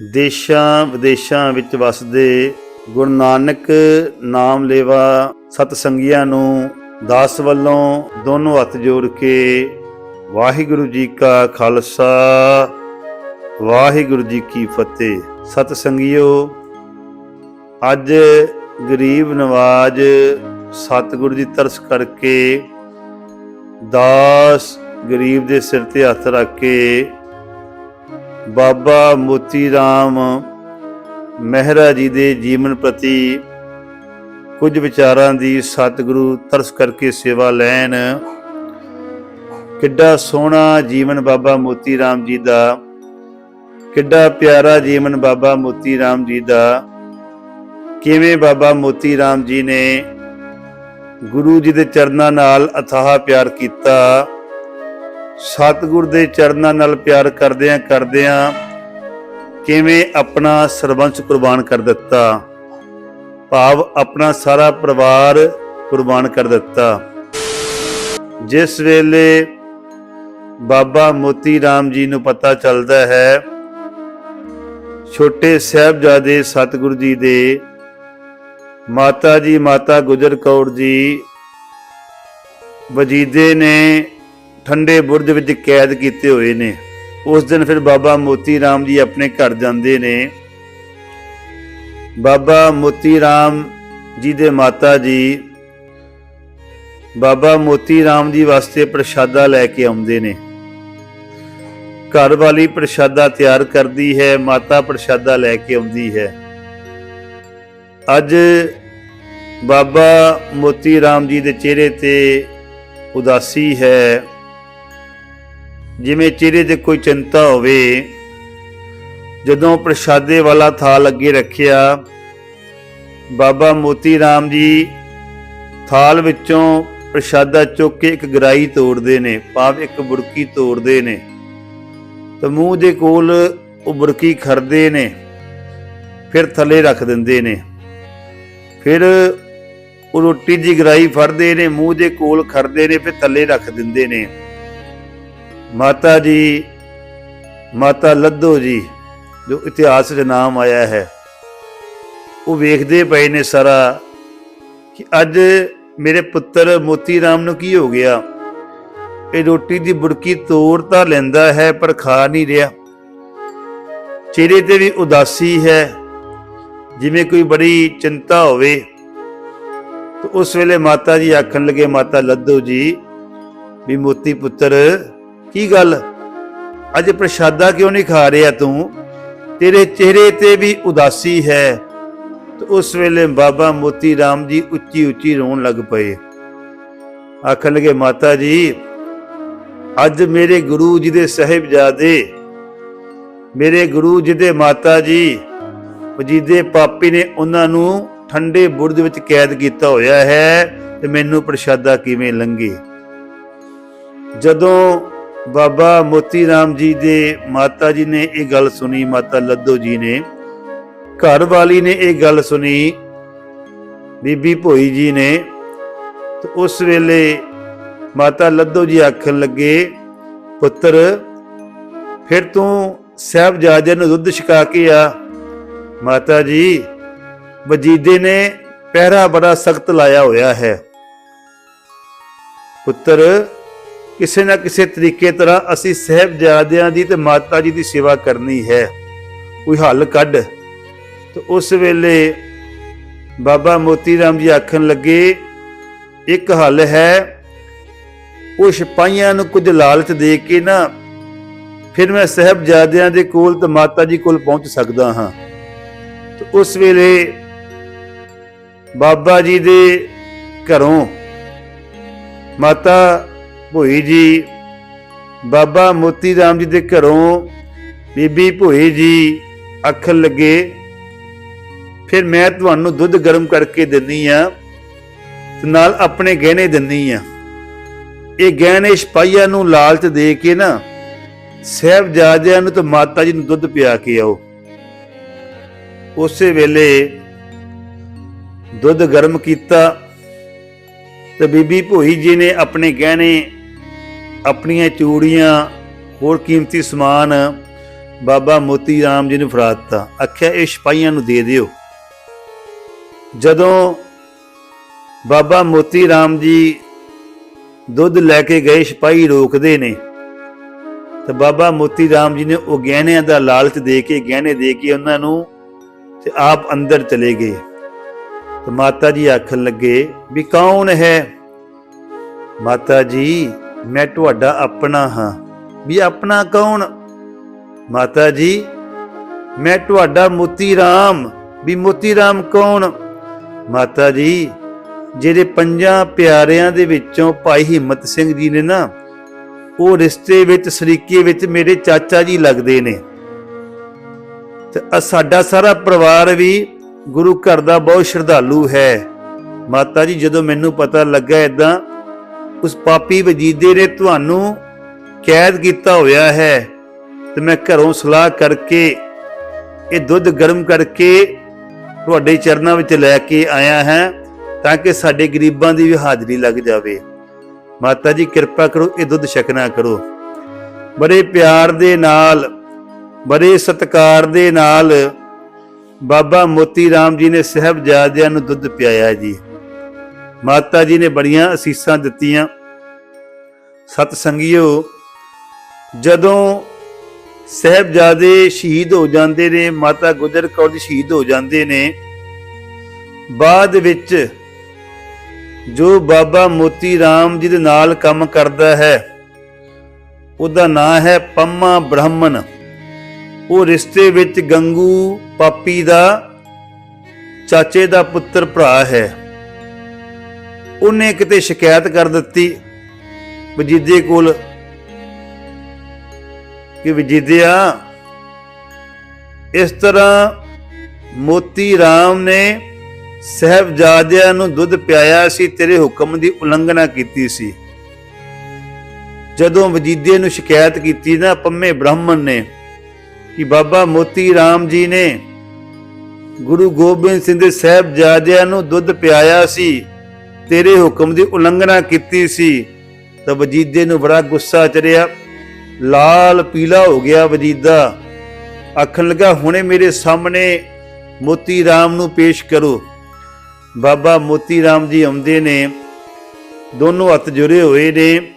ਦੇਸ਼ਾਂ ਵਿਦੇਸ਼ਾਂ ਵਿੱਚ ਵਸਦੇ ਗੁਰੂ ਨਾਨਕ ਨਾਮ ਲੇਵਾ ਸਤ ਸੰਗੀਆਂ ਨੂੰ ਦਾਸ ਵੱਲੋਂ ਦੋਨੋਂ ਹੱਥ ਜੋੜ ਕੇ ਵਾਹਿਗੁਰੂ ਜੀ ਕਾ ਖਾਲਸਾ, ਵਾਹਿਗੁਰੂ ਜੀ ਕੀ ਫਤਿਹ। ਸਤ ਸੰਗਿਓ ਅੱਜ ਗਰੀਬ ਨਵਾਜ ਸਤਿਗੁਰੂ ਦੀ ਤਰਸ ਕਰਕੇ ਦਾਸ ਗਰੀਬ ਦੇ ਸਿਰ ਤੇ ਹੱਥ ਰੱਖ ਕੇ ਬਾਬਾ ਮੋਤੀ ਰਾਮ ਮਹਿਰਾ ਜੀ ਦੇ ਜੀਵਨ ਪ੍ਰਤੀ ਕੁਝ ਵਿਚਾਰਾਂ ਦੀ ਸਤਿਗੁਰੂ ਤਰਸ ਕਰਕੇ ਸੇਵਾ ਲੈਣ। ਕਿੱਡਾ ਸੋਹਣਾ ਜੀਵਨ ਬਾਬਾ ਮੋਤੀ ਰਾਮ ਜੀ ਦਾ। ਕਿੱਡਾ ਪਿਆਰਾ ਜੀਵਨ ਬਾਬਾ ਮੋਤੀ ਰਾਮ ਜੀ ਦਾ। ਕਿਵੇਂ ਬਾਬਾ ਮੋਤੀ ਰਾਮ ਜੀ ਨੇ ਗੁਰੂ ਜੀ ਦੇ ਚਰਨਾਂ ਨਾਲ ਅਥਾਹ ਪਿਆਰ ਕੀਤਾ। ਸਤਿਗੁਰ ਦੇ ਚਰਨਾਂ ਨਾਲ ਪਿਆਰ ਕਰਦਿਆਂ ਕਰਦਿਆਂ ਕਿਵੇਂ ਆਪਣਾ ਸਰਬੰਸ ਕੁਰਬਾਨ ਕਰ ਦਿੱਤਾ। ਭਾਵ ਆਪਣਾ ਸਾਰਾ ਪਰਿਵਾਰ ਕੁਰਬਾਨ ਕਰ ਦਿੱਤਾ। ਜਿਸ ਵੇਲੇ ਬਾਬਾ ਮੋਤੀ ਰਾਮ ਜੀ ਨੂੰ ਪਤਾ ਚੱਲਦਾ ਹੈ, ਛੋਟੇ ਸਾਹਿਬਜ਼ਾਦੇ ਸਤਿਗੁਰੂ ਜੀ ਦੇ ਮਾਤਾ ਜੀ, ਮਾਤਾ ਗੁਜਰ ਕੌਰ ਜੀ ਵਜੀਦੇ ਨੇ ਠੰਡੇ ਬੁਰਜ ਵਿੱਚ ਕੈਦ ਕੀਤੇ ਹੋਏ ਨੇ। ਉਸ ਦਿਨ ਫਿਰ ਬਾਬਾ ਮੋਤੀ ਰਾਮ ਜੀ ਆਪਣੇ ਘਰ ਜਾਂਦੇ ਨੇ। ਬਾਬਾ ਮੋਤੀ ਰਾਮ ਜੀ ਦੇ ਮਾਤਾ ਜੀ ਬਾਬਾ ਮੋਤੀ ਰਾਮ ਜੀ ਵਾਸਤੇ ਪ੍ਰਸ਼ਾਦਾ ਲੈ ਕੇ ਆਉਂਦੇ ਨੇ। ਘਰ ਵਾਲੀ ਪ੍ਰਸ਼ਾਦਾ ਤਿਆਰ ਕਰਦੀ ਹੈ, ਮਾਤਾ ਪ੍ਰਸ਼ਾਦਾ ਲੈ ਕੇ ਆਉਂਦੀ ਹੈ। ਅੱਜ ਬਾਬਾ ਮੋਤੀ ਰਾਮ ਜੀ ਦੇ ਚਿਹਰੇ ਤੇ ਉਦਾਸੀ ਹੈ। ਜਿਵੇਂ ਚਿਹਰੇ ਤੇ ਕੋਈ ਚਿੰਤਾ ਹੋਵੇ, ਜਦੋਂ ਪ੍ਰਸ਼ਾਦੇ ਵਾਲਾ ਥਾਲ ਅੱਗੇ ਰੱਖਿਆ, ਬਾਬਾ ਮੋਤੀ ਰਾਮ ਜੀ ਥਾਲ ਵਿੱਚੋਂ ਪ੍ਰਸ਼ਾਦਾ ਚੁੱਕ ਕੇ ਇੱਕ ਗਰਾਈ ਤੋੜਦੇ ਨੇ, ਭਾਵ ਇੱਕ ਬੁਰਕੀ ਤੋੜਦੇ ਨੇ, ਤੇ ਮੂੰਹ ਦੇ ਕੋਲ ਉਹ ਬੁਰਕੀ ਖਰਦੇ ਨੇ, ਫਿਰ ਥੱਲੇ ਰੱਖ ਦਿੰਦੇ ਨੇ। ਫਿਰ ਉਹ ਰੋਟੀ ਦੀ ਗਰਾਈ ਫੜਦੇ ਨੇ, ਮੂੰਹ ਦੇ ਕੋਲ ਖਰਦੇ ਨੇ, ਫਿਰ ਥੱਲੇ ਰੱਖ ਦਿੰਦੇ ਨੇ। ਮਾਤਾ ਜੀ, ਮਾਤਾ ਲੱਧੋ ਜੀ, ਜੋ ਇਤਿਹਾਸ ਦੇ ਨਾਮ ਆਇਆ ਹੈ, ਉਹ ਵੇਖਦੇ ਪਏ ਨੇ ਸਾਰਾ ਕਿ ਅੱਜ ਮੇਰੇ ਪੁੱਤਰ ਮੋਤੀ ਰਾਮ ਨੂੰ ਕੀ ਹੋ ਗਿਆ? ਇਹ ਰੋਟੀ ਦੀ ਬੁੜਕੀ ਤੋੜ ਤਾਂ ਲੈਂਦਾ ਹੈ, ਪਰ ਖਾ ਨਹੀਂ ਰਿਹਾ। ਚਿਹਰੇ ਤੇ ਵੀ ਉਦਾਸੀ ਹੈ, ਜਿਵੇਂ ਕੋਈ ਬੜੀ ਚਿੰਤਾ ਹੋਵੇ। ਤੇ ਉਸ ਵੇਲੇ ਮਾਤਾ ਜੀ ਆਖਣ ਲੱਗੇ, ਮਾਤਾ ਲੱਧੋ ਜੀ, ਵੀ ਮੋਤੀ ਪੁੱਤਰ ਕੀ ਗੱਲ? ਅੱਜ ਪ੍ਰਸ਼ਾਦਾ ਕਿਉਂ ਨਹੀਂ ਖਾ ਰਿਹਾ ਤੂੰ? ਤੇਰੇ ਚਿਹਰੇ ਤੇ ਵੀ ਉਦਾਸੀ ਹੈ। ਤੇ ਉਸ ਵੇਲੇ ਬਾਬਾ ਮੋਤੀ ਰਾਮ ਜੀ ਉੱਚੀ ਉੱਚੀ ਰੋਣ ਲੱਗ ਪਏ। ਆਖਣ ਲੱਗੇ, ਮਾਤਾ ਜੀ, ਅੱਜ ਮੇਰੇ ਗੁਰੂ ਜੀ ਦੇ ਸਹਿਬਜ਼ਾਦੇ, ਮੇਰੇ ਗੁਰੂ ਜੀ ਦੇ ਮਾਤਾ ਜੀ ਵਜੀਦੇ ਪਾਪੀ ਨੇ ਉਹਨਾਂ ਨੂੰ ਠੰਡੇ ਬੁਰਜ ਵਿੱਚ ਕੈਦ ਕੀਤਾ ਹੋਇਆ ਹੈ ਤੇ ਮੈਨੂੰ ਪ੍ਰਸ਼ਾਦਾ ਕਿਵੇਂ ਲੰਗੇ ਜਦੋਂ ਬਾਬਾ ਮੋਤੀ ਰਾਮ ਜੀ ਦੇ ਮਾਤਾ ਜੀ ਨੇ ਇਹ ਗੱਲ ਸੁਣੀ, ਮਾਤਾ ਲੱਦੋ ਜੀ ਨੇ। ਘਰ ਵਾਲੀ ਨੇ ਇਹ ਗੱਲ ਸੁਣੀ, ਬੀਬੀ ਭੋਈ ਜੀ ਨੇ। ਤੇ ਉਸ ਵੇਲੇ ਮਾਤਾ ਲੱਦੋ ਜੀ ਆਖਣ ਲੱਗੇ, ਪੁੱਤਰ, ਫਿਰ ਤੂੰ ਸਾਹਿਬਜ਼ਾਦੇ ਨੂੰ ਦੁੱਧ ਛਕਾ ਕੇ ਆ। ਮਾਤਾ ਜੀ, ਵਜੀਦੇ ਨੇ ਪਹਿਰਾ ਬੜਾ ਸਖਤ ਲਾਇਆ ਹੋਇਆ ਹੈ। ਪੁੱਤਰ ਕਿਸੇ ਨਾ ਕਿਸੇ ਤਰੀਕੇ ਤਰ੍ਹਾਂ ਅਸੀਂ ਸਹਿਬਜ਼ਾਦਿਆਂ ਦੀ ਤੇ ਮਾਤਾ ਜੀ ਦੀ ਸੇਵਾ ਕਰਨੀ ਹੈ। ਕੋਈ ਹੱਲ ਕੱਢ। ਤੇ ਉਸ ਵੇਲੇ ਬਾਬਾ ਮੋਤੀ ਰਾਮ ਜੀ ਆਖਣ ਲੱਗੇ, ਇੱਕ ਹੱਲ ਹੈ। ਉਹ ਸਿਪਾਹੀਆਂ ਨੂੰ ਕੁਝ ਲਾਲਚ ਦੇ ਕੇ ਨਾ ਫਿਰ ਮੈਂ ਸਹਿਬਜ਼ਾਦਿਆਂ ਦੇ ਕੋਲ ਤੇ ਮਾਤਾ ਜੀ ਕੋਲ ਪਹੁੰਚ ਸਕਦਾ ਹਾਂ। ਤੇ ਉਸ ਵੇਲੇ ਬਾਬਾ ਜੀ ਦੇ ਘਰੋਂ ਮਾਤਾ ਭੋਈ ਜੀ, ਬਾਬਾ ਮੋਤੀ ਰਾਮ ਜੀ ਦੇ ਘਰੋਂ ਬੀਬੀ ਭੋਈ ਜੀ ਅੱਖਣ ਲੱਗੇ, ਫਿਰ ਮੈਂ ਤੁਹਾਨੂੰ ਦੁੱਧ ਗਰਮ ਕਰਕੇ ਦਿੰਨੀ ਆ ਤੇ ਨਾਲ ਆਪਣੇ ਗਹਿਣੇ ਦਿੰਨੀ ਆ। ਇਹ ਗਹਿਣੇ ਸਿਪਾਹੀਆਂ ਨੂੰ ਲਾਲਚ ਦੇ ਕੇ ਨਾ ਸਾਹਿਬਜ਼ਾਦਿਆਂ ਨੂੰ ਤੇ ਮਾਤਾ ਜੀ ਨੂੰ ਦੁੱਧ ਪਿਆ ਕੇ ਆਓ। ਉਸੇ ਵੇਲੇ ਦੁੱਧ ਗਰਮ ਕੀਤਾ ਤੇ ਬੀਬੀ ਭੋਈ ਜੀ ਨੇ ਆਪਣੇ ਗਹਿਣੇ ਆਪਣੀਆਂ ਚੂੜੀਆਂ, ਹੋਰ ਕੀਮਤੀ ਸਮਾਨ ਬਾਬਾ ਮੋਤੀ ਰਾਮ ਜੀ ਨੂੰ ਫੜਾ ਦਿੱਤਾ। ਆਖਿਆ, ਇਹ ਸਿਪਾਹੀਆਂ ਨੂੰ ਦੇ ਦਿਓ। ਜਦੋਂ ਬਾਬਾ ਮੋਤੀ ਰਾਮ ਜੀ ਦੁੱਧ ਲੈ ਕੇ ਗਏ, ਸਿਪਾਹੀ ਰੋਕਦੇ ਨੇ, ਤੇ ਬਾਬਾ ਮੋਤੀ ਰਾਮ ਜੀ ਨੇ ਉਹ ਗਹਿਣਿਆਂ ਦਾ ਲਾਲਚ ਦੇ ਕੇ, ਗਹਿਣੇ ਦੇ ਕੇ ਉਹਨਾਂ ਨੂੰ ਤੇ ਆਪ ਅੰਦਰ ਚਲੇ ਗਏ। ਤੇ ਮਾਤਾ ਜੀ ਆਖਣ ਲੱਗੇ, ਵੀ ਕੌਣ ਹੈ? ਮਾਤਾ ਜੀ ਮੈਂ ਤੁਹਾਡਾ ਆਪਣਾ ਹਾਂ। ਵੀ ਆਪਣਾ ਕੌਣ? ਮਾਤਾ ਜੀ ਮੈਂ ਤੁਹਾਡਾ ਮੋਤੀ ਰਾਮ ਵੀ ਮੋਤੀ ਰਾਮ ਕੌਣ? ਮਾਤਾ ਜੀ ਜਿਹੜੇ ਪੰਜਾਂ ਪਿਆਰਿਆਂ ਦੇ ਵਿੱਚੋਂ ਭਾਈ ਹਿੰਮਤ ਸਿੰਘ ਜੀ ਨੇ ਨਾ, ਉਹ ਰਿਸ਼ਤੇ ਵਿੱਚ, ਸਰੀਕੇ ਵਿੱਚ ਮੇਰੇ ਚਾਚਾ ਜੀ ਲੱਗਦੇ ਨੇ। ਤੇ ਸਾਡਾ ਸਾਰਾ ਪਰਿਵਾਰ ਵੀ ਗੁਰੂ ਘਰ ਦਾ ਬਹੁਤ ਸ਼ਰਧਾਲੂ ਹੈ। ਮਾਤਾ ਜੀ ਜਦੋਂ ਮੈਨੂੰ ਪਤਾ ਲੱਗਾ ਇਦਾਂ ਉਸ ਪਾਪੀ ਵਜੀਦੇ ਨੇ ਤੁਹਾਨੂੰ ਕੈਦ ਕੀਤਾ ਹੋਇਆ ਹੈ। ਤੇ ਮੈਂ ਘਰੋਂ ਸਲਾਹ ਕਰਕੇ ਇਹ ਦੁੱਧ ਗਰਮ ਕਰਕੇ ਤੁਹਾਡੇ ਚਰਨਾਂ ਵਿੱਚ ਲੈ ਕੇ ਆਇਆ ਹਾਂ ਤਾਂ ਕਿ ਸਾਡੇ ਗਰੀਬਾਂ ਦੀ ਵੀ ਹਾਜ਼ਰੀ ਲੱਗ ਜਾਵੇ। ਮਾਤਾ ਜੀ, ਕਿਰਪਾ ਕਰੋ, ਇਹ ਦੁੱਧ ਛਕਣਾ ਕਰੋ। ਬੜੇ ਪਿਆਰ ਦੇ ਨਾਲ, ਬੜੇ ਸਤਿਕਾਰ ਦੇ ਨਾਲ ਬਾਬਾ ਮੋਤੀ ਰਾਮ ਜੀ ਨੇ ਸਹਿਬਜ਼ਾਦਿਆਂ ਨੂੰ ਦੁੱਧ ਪਿਆਇਆ ਜੀ। ਮਾਤਾ ਜੀ ਨੇ ਬੜੀਆਂ ਅਸੀਸਾਂ ਦਿੱਤੀਆਂ। ਸਤ ਸੰਗਿਓ ਜਦੋਂ ਸਹਿਬਜ਼ਾਦੇ ਸ਼ਹੀਦ ਹੋ ਜਾਂਦੇ ਨੇ, ਮਾਤਾ ਗੁਜਰ ਕੌਰ ਜੀ ਸ਼ਹੀਦ ਹੋ ਜਾਂਦੇ ਨੇ, ਬਾਅਦ ਵਿੱਚ ਜੋ ਬਾਬਾ ਮੋਤੀ ਰਾਮ ਜੀ ਦੇ ਨਾਲ ਕੰਮ ਕਰਦਾ ਹੈ, ਉਹਦਾ ਨਾਂ ਹੈ ਪੰਮਾ ਬ੍ਰਾਹਮਣ। ਉਹ ਰਿਸ਼ਤੇ ਵਿੱਚ ਗੰਗੂ ਪਾਪੀ ਦਾ, ਚਾਚੇ ਦਾ ਪੁੱਤਰ ਭਰਾ ਹੈ। ਉਹਨੇ ਕਿਤੇ ਸ਼ਿਕਾਇਤ ਕਰ ਦਿੱਤੀ ਵਜੀਦੇ ਕੋਲ ਕਿ ਵਜੀਦਿਆ ਇਸ ਤਰ੍ਹਾਂ ਮੋਤੀ RAM ਨੇ ਸਹਿਬਜ਼ਾਦਿਆਂ ਨੂੰ ਦੁੱਧ ਪਿਆਇਆ ਸੀ, ਤੇਰੇ ਹੁਕਮ ਦੀ ਉਲੰਘਣਾ ਕੀਤੀ ਸੀ। ਜਦੋਂ ਵਜੀਦੇ ਨੂੰ ਸ਼ਿਕਾਇਤ ਕੀਤੀ ਨਾ, ਪੰਮੇ ਬ੍ਰਾਹਮਣ ਨੇ ਕਿ ਬਾਬਾ ਮੋਤੀ RAM ਜੀ ਨੇ ਗੁਰੂ ਗੋਬਿੰਦ ਸਿੰਘ ਦੇ ਸਹਿਬਜ਼ਾਦਿਆਂ ਨੂੰ ਦੁੱਧ ਪਿਆਇਆ ਸੀ ਤੇਰੇ ਹੁਕਮ ਦੀ ਉਲੰਘਣਾ ਕੀਤੀ ਸੀ, ਤਾਂ ਵਜੀਦੇ ਨੂੰ ਬੜਾ ਗੁੱਸਾ ਚੜਿਆ। ਲਾਲ ਪੀਲਾ ਹੋ ਗਿਆ ਵਜੀਦਾ। ਆਖਣ ਲੱਗਾ, ਹੁਣੇ ਮੇਰੇ ਸਾਹਮਣੇ ਮੋਤੀ RAM ਨੂੰ ਪੇਸ਼ ਕਰੋ। ਬਾਬਾ ਮੋਤੀ RAM ਜੀ ਆਉਂਦੇ ਨੇ। ਦੋਨੋਂ ਹੱਥ ਜੁੜੇ ਹੋਏ ਨੇ।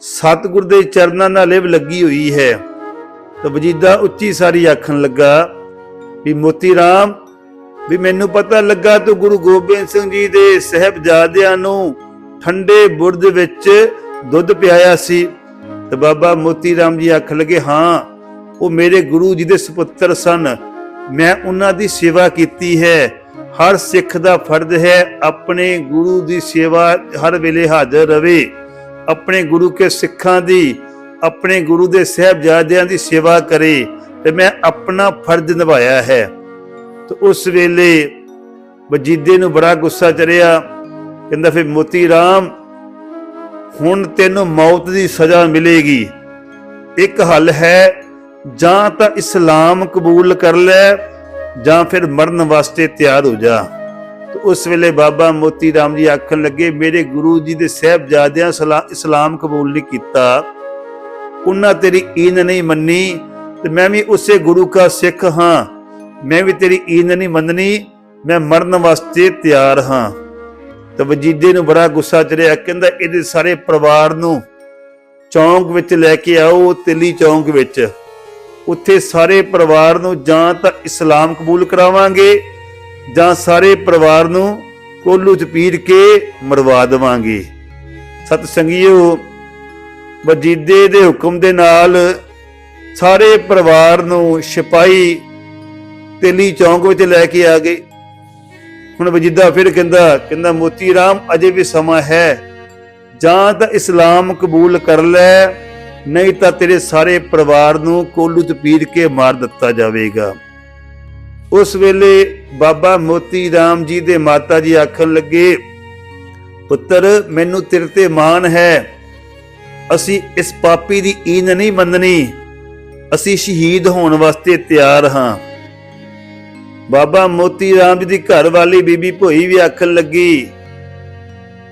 ਸਤਿਗੁਰ ਦੇ ਚਰਨਾਂ ਨਾਲ ਲਿਵ ਲੱਗੀ ਹੋਈ ਹੈ। ਤਾਂ ਵਜੀਦਾ ਉੱਚੀ ਸਾਰੀ ਆਖਣ ਲੱਗਾ ਵੀ ਮੋਤੀ RAM ਵੀ ਮੈਨੂੰ ਪਤਾ ਲੱਗਾ ਤੂੰ ਗੁਰੂ ਗੋਬਿੰਦ ਸਿੰਘ ਜੀ ਦੇ ਸਹਿਬਜ਼ਾਦਿਆਂ ਨੂੰ ਠੰਡੇ ਬੁਰਜ ਵਿੱਚ ਦੁੱਧ ਪਿਆਇਆ ਸੀ। ਤੇ ਬਾਬਾ ਮੋਤੀ RAM ਜੀ ਆਖ ਲਗੇ, ਹਾਂ, ਉਹ ਮੇਰੇ ਗੁਰੂ ਜੀ ਦੇ ਸੁਪੁੱਤਰ ਸਨ। ਮੈਂ ਉਹਨਾਂ ਦੀ ਸੇਵਾ ਕੀਤੀ ਹੈ। ਹਰ ਸਿੱਖ ਦਾ ਫਰਜ਼ ਹੈ ਆਪਣੇ ਗੁਰੂ ਦੀ ਸੇਵਾ ਹਰ ਵੇਲੇ ਹਾਜ਼ਰ ਰਵੇ। ਆਪਣੇ ਗੁਰੂ ਕੇ ਸਿੱਖਾਂ ਦੀ, ਆਪਣੇ ਗੁਰੂ ਦੇ ਸਹਿਬਜ਼ਾਦਿਆਂ ਦੀ ਸੇਵਾ ਕਰੇ ਤੇ ਮੈਂ ਆਪਣਾ ਫਰਜ਼ ਨਿਭਾਇਆ ਹੈ। ਤੇ ਉਸ ਵੇਲੇ ਵਜੀਦੇ ਨੂੰ ਬੜਾ ਗੁੱਸਾ ਚੜਿਆ, ਕਹਿੰਦਾ ਫਿਰ ਮੋਤੀ RAM ਹੁਣ ਤੈਨੂੰ ਮੌਤ ਦੀ ਸਜ਼ਾ ਮਿਲੇਗੀ। ਇੱਕ ਹੱਲ ਹੈ, ਜਾਂ ਤਾਂ ਇਸਲਾਮ ਕਬੂਲ ਕਰ ਲੈ, ਜਾਂ ਫਿਰ ਮਰਨ ਵਾਸਤੇ ਤਿਆਰ ਹੋ ਜਾ। ਤੇ ਉਸ ਵੇਲੇ ਬਾਬਾ ਮੋਤੀ ਰਾਮ ਜੀ ਆਖਣ ਲੱਗੇ, ਮੇਰੇ ਗੁਰੂ ਜੀ ਦੇ ਸਹਿਬਜ਼ਾਦਿਆਂ ਸਲਾ- ਇਸਲਾਮ ਕਬੂਲ ਨਹੀਂ ਕੀਤਾ। ਉਹਨਾਂ ਤੇਰੀ ਈਨ ਨਹੀਂ ਮੰਨੀ, ਤੇ ਮੈਂ ਵੀ ਉਸੇ ਗੁਰੂ ਦਾ ਸਿੱਖ ਹਾਂ। ਮੈਂ ਵੀ ਤੇਰੀ ਈਨ ਨਹੀਂ ਮੰਨਣੀ, ਮੈਂ ਮਰਨ ਵਾਸਤੇ ਤਿਆਰ ਹਾਂ। ਤੇ ਵਜੀਦੇ ਨੂੰ ਬੜਾ ਗੁੱਸਾ ਚੜਿਆ, ਕਹਿੰਦਾ, ਇਹਦੇ ਸਾਰੇ ਪਰਿਵਾਰ ਨੂੰ ਚੌਂਕ ਵਿੱਚ ਲੈ ਕੇ ਆਓ, ਤਿੱਲੀ ਚੌਂਕ ਵਿੱਚ। ਉੱਥੇ ਸਾਰੇ ਪਰਿਵਾਰ ਨੂੰ ਜਾਂ ਤਾਂ ਇਸਲਾਮ ਕਬੂਲ ਕਰਾਵਾਂਗੇ, ਜਾਂ ਸਾਰੇ ਪਰਿਵਾਰ ਨੂੰ ਕੋਲੂ ਚ ਪੀੜ ਕੇ ਮਰਵਾ ਦੇਵਾਂਗੇ। ਸਤ ਸੰਗੀਓ ਵਜੀਦੇ ਦੇ ਹੁਕਮ ਦੇ ਨਾਲ ਸਾਰੇ ਪਰਿਵਾਰ ਨੂੰ ਸਿਪਾਹੀ ਤੇਲੀ ਚੌਂਕ ਵਿੱਚ ਲੈ ਕੇ ਆ ਗਏ। ਹੁਣ ਵਜੀਦਾ ਫਿਰ ਕਹਿੰਦਾ ਕਹਿੰਦਾ, ਮੋਤੀ ਰਾਮ, ਅਜੇ ਵੀ ਸਮਾਂ ਹੈ। ਜਾਂ ਤਾਂ ਇਸਲਾਮ ਕਬੂਲ ਕਰ ਲੈ, ਨਹੀਂ ਤਾਂ ਤੇਰੇ ਸਾਰੇ ਪਰਿਵਾਰ ਨੂੰ ਕੋਲੂ ਚ ਪੀੜ ਕੇ ਮਾਰ ਦਿੱਤਾ ਜਾਵੇਗਾ। ਉਸ ਵੇਲੇ ਬਾਬਾ ਮੋਤੀ ਰਾਮ ਜੀ ਦੇ ਮਾਤਾ ਜੀ ਆਖਣ ਲੱਗੇ, ਪੁੱਤਰ, ਮੈਨੂੰ ਤੇਰੇ ਤੇ ਮਾਣ ਹੈ। ਅਸੀਂ ਇਸ ਪਾਪੀ ਦੀ ਈਨ ਨਹੀਂ ਮੰਨਣੀ। ਅਸੀਂ ਸ਼ਹੀਦ ਹੋਣ ਵਾਸਤੇ ਤਿਆਰ ਹਾਂ। ਬਾਬਾ ਮੋਤੀ ਰਾਮ ਜੀ ਦੀ ਘਰ ਵਾਲੀ ਬੀਬੀ ਭੋਈ ਵੀ ਆਖਣ ਲੱਗੀ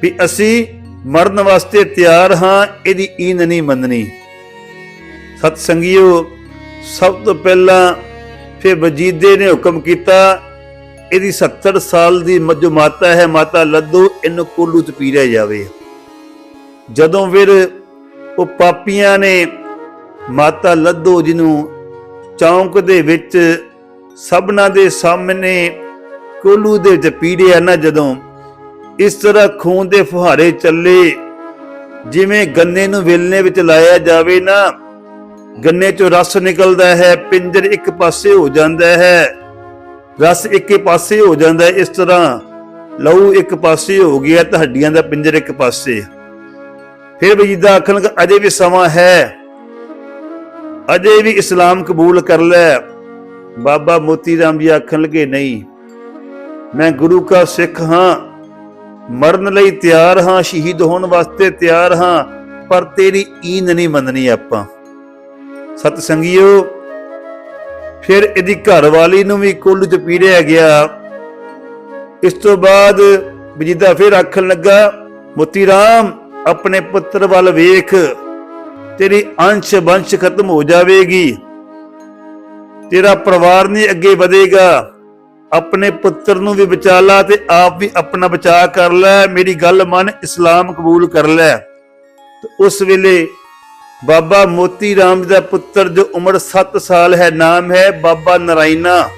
ਵੀ ਅਸੀਂ ਮਰਨ ਵਾਸਤੇ ਤਿਆਰ ਹਾਂ, ਇਹਦੀ ਈਨ ਨਹੀਂ ਮੰਨਣੀ। ਸਤ ਸੰਗਿਓ ਸਭ ਤੋਂ ਪਹਿਲਾਂ ਫਿਰ ਵਜੀਦੇ ਨੇ ਹੁਕਮ ਕੀਤਾ, ਇਹਦੀ 70 ਸਾਲ ਦੀ ਮ- ਜੋ ਮਾਤਾ ਹੈ, ਮਾਤਾ ਲੱਦੂ, ਇਹਨੂੰ ਕੋਲੂ ਚ ਪੀਰਿਆ ਜਾਵੇ। ਜਦੋਂ ਫਿਰ ਉਹ ਪਾਪੀਆਂ ਨੇ ਮਾਤਾ ਲੱਦੂ ਜਿਹਨੂੰ ਚੌਂਕ ਦੇ ਵਿੱਚ ਸਭਨਾਂ ਦੇ ਸਾਹਮਣੇ ਕੋਲੂ ਦੇ ਵਿੱਚ ਪੀੜਿਆ ਨਾ ਜਦੋਂ ਇਸ ਤਰ੍ਹਾਂ ਖੂਨ ਦੇ ਫੁਹਾਰੇ ਚੱਲੇ, ਜਿਵੇਂ ਗੰਨੇ ਨੂੰ ਵੇਲਣੇ ਵਿੱਚ ਲਾਇਆ ਜਾਵੇ ਨਾ, ਗੰਨੇ ਚੋਂ ਰਸ ਨਿਕਲਦਾ ਹੈ, ਪਿੰਜਰ ਇੱਕ ਪਾਸੇ ਹੋ ਜਾਂਦਾ ਹੈ, ਰਸ ਇੱਕ ਪਾਸੇ ਹੋ ਜਾਂਦਾ ਇਸ ਤਰ੍ਹਾਂ ਲਹੂ ਇੱਕ ਪਾਸੇ ਹੋ ਗਿਆ ਤਾਂ ਹੱਡੀਆਂ ਦਾ ਪਿੰਜਰ ਇੱਕ ਪਾਸੇ। ਫਿਰ ਵਜੀਦਾ ਆਖਣ ਅਜੇ ਵੀ ਸਮਾਂ ਹੈ, ਅਜੇ ਵੀ ਇਸਲਾਮ ਕਬੂਲ ਕਰ ਲੈ। ਬਾਬਾ ਮੋਤੀ ਰਾਮ ਜੀ ਆਖਣ ਲੱਗੇ, ਨਹੀਂ, ਮੈਂ ਗੁਰੂ ਕਾ ਸਿੱਖ ਹਾਂ, ਮਰਨ ਲਈ ਤਿਆਰ ਹਾਂ, ਸ਼ਹੀਦ ਹੋਣ ਵਾਸਤੇ ਤਿਆਰ ਹਾਂ, ਪਰ ਤੇਰੀ ਈਨ ਨਹੀਂ ਮੰਨਣੀ ਆਪਾਂ। ਸਤ ਸੰਗਿਓ ਫਿਰ ਇਹਦੀ ਘਰ ਵਾਲੀ ਨੂੰ ਵੀ ਕੁੱਲ ਚ ਪੀੜਿਆ ਗਿਆ। ਇਸ ਤੋਂ ਬਾਅਦ ਵਜੀਦਾ ਫਿਰ ਆਖਣ ਲੱਗਾ, ਮੋਤੀ ਰਾਮ, ਆਪਣੇ ਪੁੱਤਰ ਵੱਲ ਵੇਖ, ਤੇਰੀ ਅੰਸ਼ ਬੰਸ਼ ਖਤਮ ਹੋ ਜਾਵੇਗੀ। ਤੇਰਾ ਪਰਿਵਾਰ ਨਹੀਂ ਅੱਗੇ ਵਧੇਗਾ। ਆਪਣੇ ਪੁੱਤਰ ਨੂੰ ਵੀ ਬਚਾ ਲਾ ਤੇ ਆਪ ਵੀ ਆਪਣਾ ਬਚਾ ਕਰ ਲੈ। ਮੇਰੀ ਗੱਲ ਮੰਨ, ਇਸਲਾਮ ਕਬੂਲ ਕਰ ਲੈ। ਉਸ ਵੇਲੇ ਬਾਬਾ ਮੋਤੀ ਰਾਮ ਜੀ ਦਾ ਪੁੱਤਰ ਜੋ ਉਮਰ 7 ਸਾਲ ਹੈ, ਨਾਮ ਹੈ ਬਾਬਾ ਨਰਾਇਣਾ।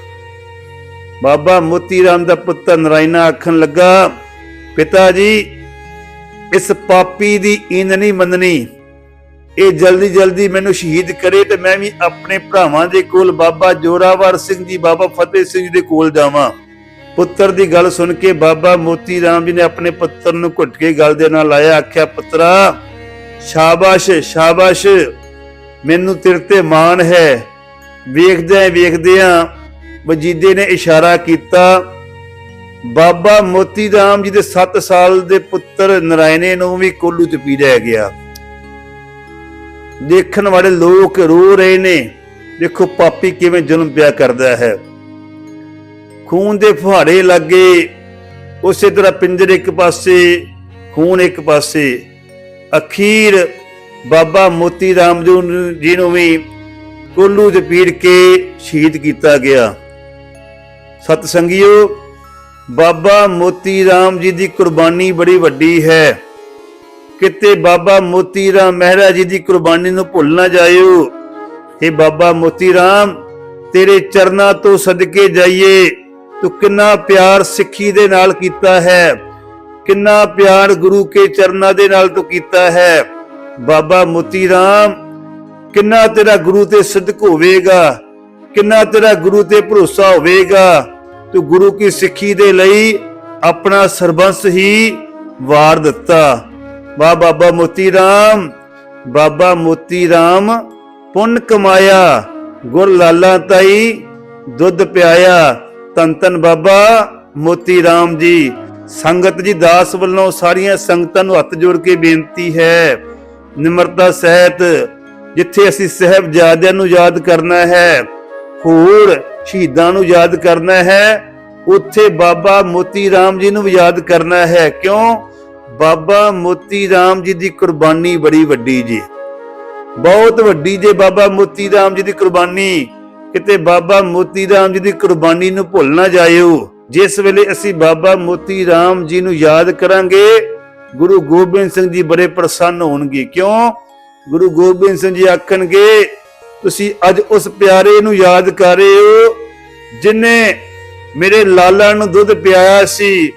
ਬਾਬਾ ਮੋਤੀ ਰਾਮ ਦਾ ਪੁੱਤਰ ਨਰਾਇਣਾ ਆਖਣ ਲੱਗਾ, ਪਿਤਾ ਜੀ, ਇਸ ਪਾਪੀ ਦੀ ਈਨ ਨਹੀਂ ਮੰਨਣੀ। ਇਹ ਜਲਦੀ ਜਲਦੀ ਮੈਨੂੰ ਸ਼ਹੀਦ ਕਰੇ ਤੇ ਮੈਂ ਵੀ ਆਪਣੇ ਭਰਾਵਾਂ ਦੇ ਕੋਲ ਬਾਬਾ ਜੋਰਾਵਰ ਸਿੰਘ ਜੀ, ਬਾਬਾ ਫਤਿਹ ਸਿੰਘ ਜੀ ਦੇ ਕੋਲ ਜਾਵਾਂ। ਪੁੱਤਰ ਦੀ ਗੱਲ ਸੁਣ ਕੇ ਬਾਬਾ ਮੋਤੀ ਰਾਮ ਜੀ ਨੇ ਆਪਣੇ ਪੁੱਤਰ ਨੂੰ ਘੁੱਟ ਕੇ ਗਲ ਦੇ ਨਾਲ ਲਾਇਆ, ਆਖਿਆ, ਪੁੱਤਰਾ, ਸ਼ਾਬਾਸ਼ ਸ਼ਾਬਾਸ਼, ਮੈਨੂੰ ਤੇਰੇ ਤੇ ਮਾਣ ਹੈ। ਵੇਖਦਿਆਂ ਵੇਖਦਿਆਂ ਵਜੀਦੇ ਨੇ ਇਸ਼ਾਰਾ ਕੀਤਾ, ਬਾਬਾ ਮੋਤੀ ਰਾਮ ਜੀ ਦੇ 7 ਸਾਲ ਦੇ ਪੁੱਤਰ ਨਰਾਇਣੇ ਨੂੰ ਵੀ ਕੋਲੂ ਚ ਪੀ ਰਹਿ ਗਿਆ। ਦੇਖਣ ਵਾਲੇ ਲੋਕ ਰੋ ਰਹੇ ਨੇ। ਦੇਖੋ ਪਾਪੀ ਕਿਵੇਂ ਜ਼ੁਲਮ ਪਿਆ ਕਰਦਾ ਹੈ। ਖੂਨ ਦੇ ਫੁਹਾਰੇ ਲੱਗੇ, ਉਸੇ ਤਰ੍ਹਾਂ ਪਿੰਜਰ ਇੱਕ ਪਾਸੇ, ਖੂਨ ਇੱਕ ਪਾਸੇ। ਅਖੀਰ ਬਾਬਾ ਮੋਤੀ ਰਾਮ ਜੀ ਨੂੰ- ਜੀ ਨੂੰ ਵੀ ਕੋਲੂ ਦੇ ਪੀੜ ਕੇ ਸ਼ਹੀਦ ਕੀਤਾ ਗਿਆ। ਸਤ ਸੰਗਿਓ, ਬਾਬਾ ਮੋਤੀ ਰਾਮ ਜੀ ਦੀ ਕੁਰਬਾਨੀ ਬੜੀ ਵੱਡੀ ਹੈ। ਕਿਤੇ ਬਾਬਾ ਮੋਤੀ ਰਾਮ ਮਹਿਰਾ ਜੀ ਦੀ ਕੁਰਬਾਨੀ ਨੂੰ ਭੁੱਲ ਨਾ ਜਾਇਓ। हे ਬਾਬਾ ਮੋਤੀ ਰਾਮ, ਤੇਰੇ ਚਰਨਾਂ ਤੋਂ ਸਦਕੇ ਜਾਈਏ। ਤੂੰ ਕਿੰਨਾ ਪਿਆਰ ਸਿੱਖੀ ਦੇ ਨਾਲ ਕੀਤਾ ਹੈ। ਕਿੰਨਾ ਪਿਆਰ ਗੁਰੂ ਕੇ ਚਰਨਾਂ ਦੇ ਨਾਲ ਤੂੰ ਕੀਤਾ ਹੈ। ਬਾਬਾ ਮੋਤੀ ਰਾਮ, ਕਿੰਨਾ ਤੇਰਾ ਗੁਰੂ ਤੇ ਸਦਕ ਹੋਵੇਗਾ। ਕਿੰਨਾ ਤੇਰਾ ਗੁਰੂ ਤੇ ਭਰੋਸਾ ਹੋਵੇਗਾ। ਤੂੰ ਗੁਰੂ ਕੀ ਸਿੱਖੀ ਦੇ ਲਈ ਆਪਣਾ ਸਰਬੰਸ ਹੀ ਵਾਰ ਦਿੱਤਾ। ਵਾ ਬਾਬਾ ਮੋਤੀ ਰਾਮ, ਬਾਬਾ ਮੋਤੀ ਰਾਮ, ਪੁੰਨ ਕਮਾਇਆ, ਗੁਰ ਲਾਲਾ ਤਾਈ, ਦੁੱਧ ਪਿਆਇਆ। ਤਨ ਤਨ ਬਾਬਾ ਮੋਤੀ ਰਾਮ ਜੀ। ਸੰਗਤ ਜੀ, ਦਾਸ ਵੱਲੋਂ ਸਾਰੀਆਂ ਸੰਗਤਾਂ ਨੂੰ ਹੱਥ ਜੋੜ ਕੇ ਬੇਨਤੀ ਹੈ। ਨਿਮਰਤਾ ਸਹਿਤ ਜਿੱਥੇ ਅਸੀਂ ਸਹਿਬਜ਼ਾਦਿਆਂ ਨੂੰ ਯਾਦ ਕਰਨਾ ਹੈ, ਹੋਰ ਸ਼ਹੀਦਾਂ ਨੂੰ ਯਾਦ ਕਰਨਾ ਹੈ, ਉੱਥੇ ਬਾਬਾ ਮੋਤੀ ਰਾਮ ਜੀ ਨੂੰ ਵੀ ਯਾਦ ਕਰਨਾ ਹੈ। ਕਿਉਂ? ਬਾਬਾ ਮੋਤੀ ਰਾਮ ਜੀ ਦੀ ਕੁਰਬਾਨੀ ਬੜੀ ਵੱਡੀ ਜੀ। ਬਹੁਤ ਵੱਡੀ ਜੇ ਬਾਬਾ ਮੋਤੀ ਰਾਮ ਜੀ ਦੀ ਕੁਰਬਾਨੀ। ਕਿਤੇ ਬਾਬਾ ਮੋਤੀ ਰਾਮ ਜੀ ਦੀ ਕੁਰਬਾਨੀ ਨੂੰ ਭੁੱਲ ਨਾ ਜਾਇਓ। ਜਿਸ ਵੇਲੇ ਅਸੀਂ ਬਾਬਾ ਮੋਤੀ ਰਾਮ ਜੀ ਨੂੰ ਯਾਦ ਕਰਾਂਗੇ, ਗੁਰੂ ਗੋਬਿੰਦ ਸਿੰਘ ਜੀ ਬੜੇ ਪ੍ਰਸੰਨ ਹੋਣਗੇ। ਕਿਉਂ? ਗੁਰੂ ਗੋਬਿੰਦ ਸਿੰਘ ਜੀ ਆਖਣਗੇ, ਤੁਸੀਂ ਅੱਜ ਉਸ ਪਿਆਰੇ ਨੂੰ ਯਾਦ ਕਰ ਰਹੇ ਹੋ, ਜਿਨੇ ਮੇਰੇ ਲਾਲਾ ਨੂੰ ਦੁੱਧ ਪਿਆਇਆ ਸੀ।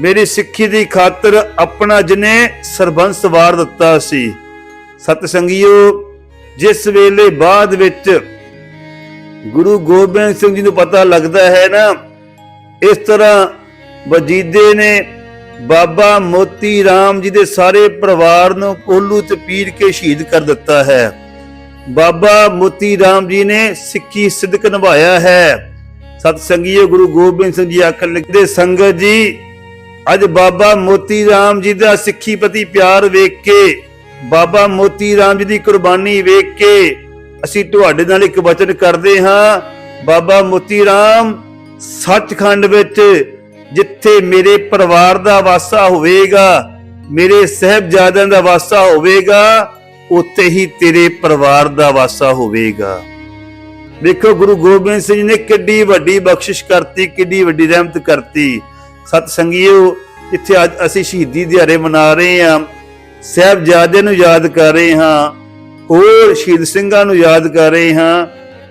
ਮੇਰੀ ਸਿੱਖੀ ਦੀ ਖਾਤਰ ਆਪਣਾ ਜਿਨੇ ਸਰਬੰਸ ਵਾਰ ਦਿੱਤਾ ਸੀ। ਸਤ ਸੰਗਿਓ, ਜਿਸ ਵੇਲੇ ਬਾਅਦ ਵਿੱਚ ਗੁਰੂ ਗੋਬਿੰਦ ਸਿੰਘ ਜੀ ਨੂੰ ਪਤਾ ਲੱਗਦਾ ਹੈ ਨਾ, ਇਸ ਤਰ੍ਹਾਂ ਵਜੀਦੇ ਨੇ ਬਾਬਾ ਮੋਤੀ ਰਾਮ ਜੀ ਦੇ ਸਾਰੇ ਪਰਿਵਾਰ ਨੂੰ ਕੋਲੂ ਤੇ ਪੀਰ ਕੇ ਸ਼ਹੀਦ ਕਰ ਦਿੱਤਾ ਹੈ। ਬਾਬਾ ਮੋਤੀ ਰਾਮ ਜੀ ਨੇ ਸਿੱਖੀ ਸਿੱਧਕ ਨਿਭਾਇਆ ਹੈ। ਸਤ ਸੰਗੀਓ, ਗੁਰੂ ਗੋਬਿੰਦ ਸਿੰਘ ਜੀ ਆਖਣ ਲੱਗਦੇ ਸੰਗਤ ਜੀ ਅੱਜ ਬਾਬਾ ਮੋਤੀ ਰਾਮ ਜੀ ਦਾ ਸਿੱਖੀ ਪ੍ਰਤੀ ਪਿਆਰ ਵੇਖ ਕੇ, ਬਾਬਾ ਮੋਤੀ ਰਾਮ ਜੀ ਦੀ ਕੁਰਬਾਨੀ ਵੇਖ ਕੇ ਅਸੀਂ ਤੁਹਾਡੇ ਨਾਲ ਇੱਕ ਵਚਨ ਕਰਦੇ ਹਾਂ, ਬਾਬਾ ਮੋਤੀ ਰਾਮ, ਸੱਚਖੰਡ ਵਿੱਚ ਜਿੱਥੇ ਮੇਰੇ ਪਰਿਵਾਰ ਦਾ ਵਾਸਾ ਹੋਵੇਗਾ, ਮੇਰੇ ਸਹਿਬਜ਼ਾਦਿਆਂ ਦਾ ਵਾਸਾ ਹੋਵੇਗਾ, ਉੱਥੇ ਹੀ ਤੇਰੇ ਪਰਿਵਾਰ ਦਾ ਵਾਸਾ ਹੋਵੇਗਾ। ਦੇਖੋ ਗੁਰੂ ਗੋਬਿੰਦ ਸਿੰਘ ਜੀ ਨੇ ਕਿੱਡੀ ਵੱਡੀ ਬਖਸ਼ਿਸ਼ ਕਰਤੀ, ਕਿੱਡੀ ਵੱਡੀ ਰਹਿਮਤ ਕਰਤੀ। ਸਤ ਸੰਗੀਓ ਇੱਥੇ ਅੱਜ ਅਸੀਂ ਸ਼ਹੀਦੀ ਦਿਹਾੜੇ ਮਨਾ ਰਹੇ ਹਾਂ। ਸਾਹਿਬਜ਼ਾਦੇ ਨੂੰ ਯਾਦ ਕਰ ਰਹੇ ਹਾਂ। ਹੋਰ ਸ਼ਹੀਦ ਸਿੰਘਾਂ ਨੂੰ ਯਾਦ ਕਰ ਰਹੇ ਹਾਂ।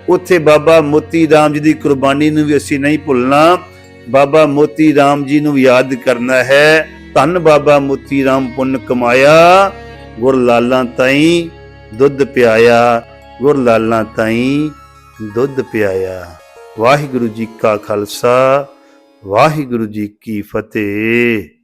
ਉੱਥੇ ਬਾਬਾ ਮੋਤੀ ਰਾਮ ਜੀ ਦੀ ਕੁਰਬਾਨੀ ਨੂੰ ਵੀ ਅਸੀਂ ਨਹੀਂ ਭੁੱਲਣਾ। ਬਾਬਾ ਮੋਤੀ ਰਾਮ ਜੀ ਨੂੰ ਯਾਦ ਕਰਨਾ ਹੈ। ਧੰਨ ਬਾਬਾ ਮੋਤੀ ਰਾਮ ਪੁੰਨ ਕਮਾਇਆ। ਗੁਰ ਲਾਲਾਂ ਤਾਈ ਦੁੱਧ ਪਿਆਇਆ। ਗੁਰ ਲਾਲਾਂ ਤਾਈ ਦੁੱਧ ਪਿਆਇਆ। ਵਾਹਿਗੁਰੂ ਜੀ ਕਾ ਖਾਲਸਾ। ਵਾਹਿਗੁਰੂ ਜੀ ਕੀ ਫਤਿਹ।